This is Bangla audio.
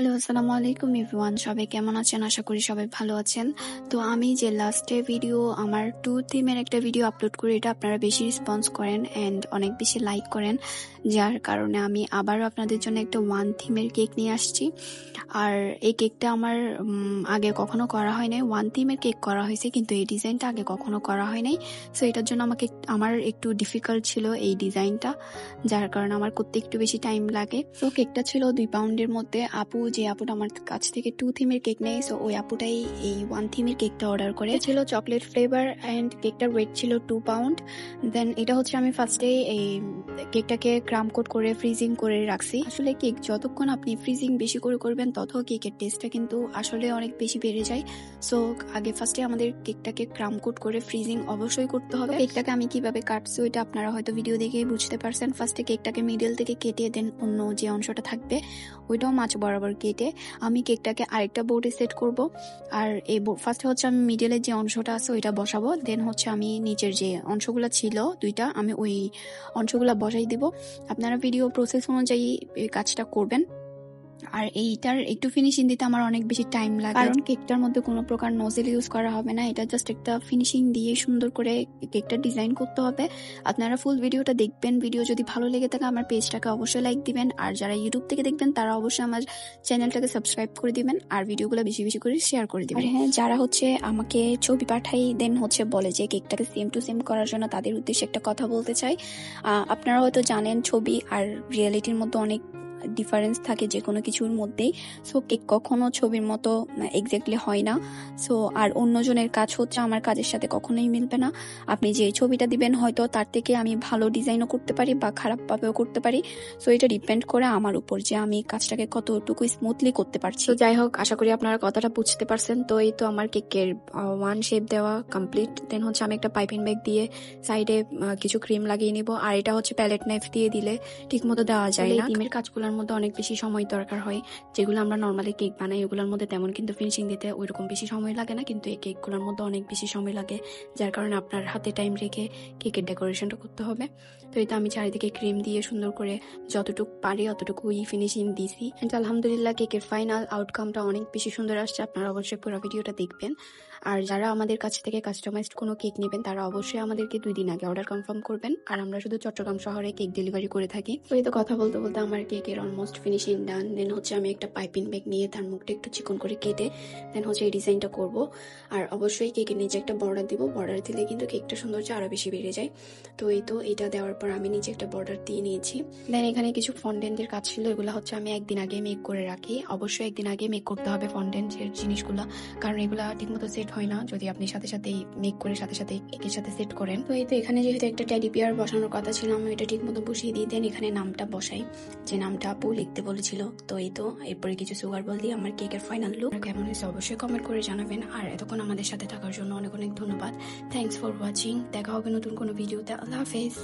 হ্যালো, আসসালামু আলাইকুম এভরিওয়ান। সবাই কেমন আছেন? আশা করি সবাই ভালো আছেন। তো আমি যে লাস্টে ভিডিও আমার টু থিমের একটা ভিডিও আপলোড করি, এটা আপনারা বেশি রেসপন্স করেন অ্যান্ড অনেক বেশি লাইক করেন। যার কারণে আমি আবারও আপনাদের জন্য একটা ওয়ান থিমের কেক নিয়ে আসছি। আর এই কেকটা আমার আগে কখনো করা হয় নাই ওয়ান থিমের কেক করা হয়েছে, কিন্তু এই ডিজাইনটা আগে কখনো করা হয় নাই সো এটার জন্য আমাকে আমার একটু ডিফিকাল্ট ছিল এই ডিজাইনটা যার কারণে আমার করতে একটু বেশি টাইম লাগে। তো কেকটা ছিল দুই পাউন্ডের মধ্যে। আপু যে আপুটা আমার কাছ থেকে টু থিমের কেক নেই সো ওই আপুটাই এই ওয়ান থিমের কেকটা অর্ডার করে। ছিল চকলেট ফ্লেভার অ্যান্ড কেকটার ওয়েট ছিল টু পাউন্ড দেন এটা হচ্ছে আমি ফার্স্টে এই কেকটাকে ক্রাম কোট করে ফ্রিজিং করে রাখছি। আসলে কেক যতক্ষণ আপনি ফ্রিজিং বেশি করে করবেন তত কেকের টেস্টটা কিন্তু আসলে অনেক বেশি বেড়ে যায়। সো আগে ফার্স্টে আমাদের কেকটাকে ক্রাম কোট করে ফ্রিজিং অবশ্যই করতে হবে। কেকটাকে আমি কীভাবে কাটছি ওইটা আপনারা হয়তো ভিডিও দেখেই বুঝতে পারছেন। ফার্স্টে কেকটাকে মিডল থেকে কেটে দেন অন্য যে অংশটা থাকবে ওইটাও মাছ বরাবর কেটে আমি কেকটাকে আরেকটা বোর্ডে সেট করব। আর এই ফার্স্টে হচ্ছে আমি মিডলের যে অংশটা আছে ওইটা বসাবো। দেন হচ্ছে আমি নিচের যে অংশগুলো ছিল, দুইটা আমি ওই অংশগুলো বসাই দিব। আপনারা ভিডিও প্রসেস অনুযায়ী এই কাজটা করবেন। আর এইটার একটু ফিনিশিং দিতে আমার অনেক বেশি টাইম লাগে। কারণ কেকটার মধ্যে কোনো প্রকার নজেল ইউজ করা হবে না। এটা জাস্ট একটা ফিনিশিং দিয়ে সুন্দর করে কেকটা ডিজাইন করতে হবে। আপনারা ফুল ভিডিওটা দেখবেন। ভিডিও যদি ভালো লেগে থাকে আমার পেজটাকে অবশ্যই লাইক দিবেন। আর যারা ইউটিউব থেকে দেখবেন তারা অবশ্যই আমার চ্যানেলটাকে সাবস্ক্রাইব করে দিবেন। আর ভিডিওগুলো বেশি বেশি করে শেয়ার করে দিবেন। হ্যাঁ যারা হচ্ছে আমাকে ছবি পাঠাই দেন হচ্ছে বলে যে কেকটাকে সেম টু সেম করার জন্য তাদের উদ্দেশ্যে একটা কথা বলতে চাই। আপনারা হয়তো জানেন ছবি আর রিয়েলিটির মধ্যে অনেক ডিফারেন্স থাকে যে কোনো কিছুর মধ্যেই। সো কেক কখনো ছবির মতো এক্স্যাক্টলি হয় না। সো আর অন্যজনের কাজ হচ্ছে আমার কাজের সাথে কখনোই মিলবে না। আপনি যে ছবিটা দিবেন হয়তো তার থেকে আমি ভালো ডিজাইনও করতে পারি বা খারাপভাবেও করতে পারি। সো এটা ডিপেন্ড করে আমার উপর যে আমি কাজটাকে কতটুকু স্মুথলি করতে পারছি। তো যাই হোক আশা করি আপনারা কথাটা বুঝতে পারছেন। তো এই তো আমার কেকের ওয়ান শেপ দেওয়া কমপ্লিট দেন হচ্ছে আমি একটা পাইপিং ব্যাগ দিয়ে সাইডে কিছু ক্রিম লাগিয়ে নিব। আর এটা হচ্ছে প্যালেট নাইফ দিয়ে দিলে ঠিক মতো দেওয়া যায় না। ডিমের কাজগুলোর মধ্যে অনেক বেশি সময় দরকার হয়। যেগুলো আমরা নর্মালি কেক বানাই ওগুলোর মধ্যে তেমন কিন্তু ফিনিশিং দিতে ওইরকম বেশি সময় লাগে না। কিন্তু এই কেকগুলোর মধ্যে অনেক বেশি সময় লাগে, যার কারণে আপনার হাতে টাইম রেখে কেকের ডেকোরেশনটা করতে হবে। তো এটা আমি চারিদিকে ক্রিম দিয়ে সুন্দর করে যতটুকু পারি অতটুকুই ফিনিশিং দিছি। আলহামদুলিল্লাহ কেকের ফাইনাল আউটকামটা অনেক বেশি সুন্দর আসছে। আপনারা অবশ্যই পুরো ভিডিওটা দেখবেন। আর যারা আমাদের কাছ থেকে কাস্টমাইজড কোনো কেক নেবেন, তারা অবশ্যই আমাদেরকে দুই দিন আগে অর্ডার কনফার্ম করবেন। আর আমরা শুধু চট্টগ্রাম শহরে কেক ডেলিভারি করে থাকি। এই তো কথা বলতে বলতে আমার কেকের অলমোস্ট ফিনিশিং ডান দেন হচ্ছে আমি একটা পাইপিং ব্যাগ নিয়ে তার মুখটা একটু চিকন করে কেটে দেন হচ্ছে এই ডিজাইনটা করব। আর অবশ্যই কেকের নিচে একটা বর্ডার দিব। বর্ডার দিলে কিন্তু কেকটা সৌন্দর্য আরও বেশি বেড়ে যায়। তো এই তো, এটা দেওয়ার পর আমি নিচে একটা বর্ডার দিয়ে নিয়েছি। দেন এখানে কিছু ফন্ডেন্টের কাজ ছিল। এগুলো হচ্ছে আমি একদিন আগে মেক করে রাখি। অবশ্যই একদিন আগে মেক করতে হবে ফন্ডেন্টের জিনিসগুলো। কারণ এগুলা ঠিকমতো সেট হয় না। যদি আপনি সাথে সাথে মেক করে সাথে সাথে কেকের সাথে সেট করেন। তো এই তো, এখানে যেহেতু একটা বিয়ার বসানোর কথা ছিল, আমি এটা ঠিক মতো বসিয়ে দিয়ে দেন এখানে নামটা বসাই। যে নামটা আপু লিখতে বলেছিল। তো এই তো, এরপরে কিছু সুগার বল দিয়ে আমার কেকের ফাইনাল লুক কেমন হয়েছে অবশ্যই কমেন্ট করে জানাবেন। আর এতক্ষণ আমাদের সাথে থাকার জন্য অনেক অনেক ধন্যবাদ। থ্যাংকস ফর ওয়াচিং দেখা হবে নতুন কোনো ভিডিওতে আল্লাহ হাফেজ।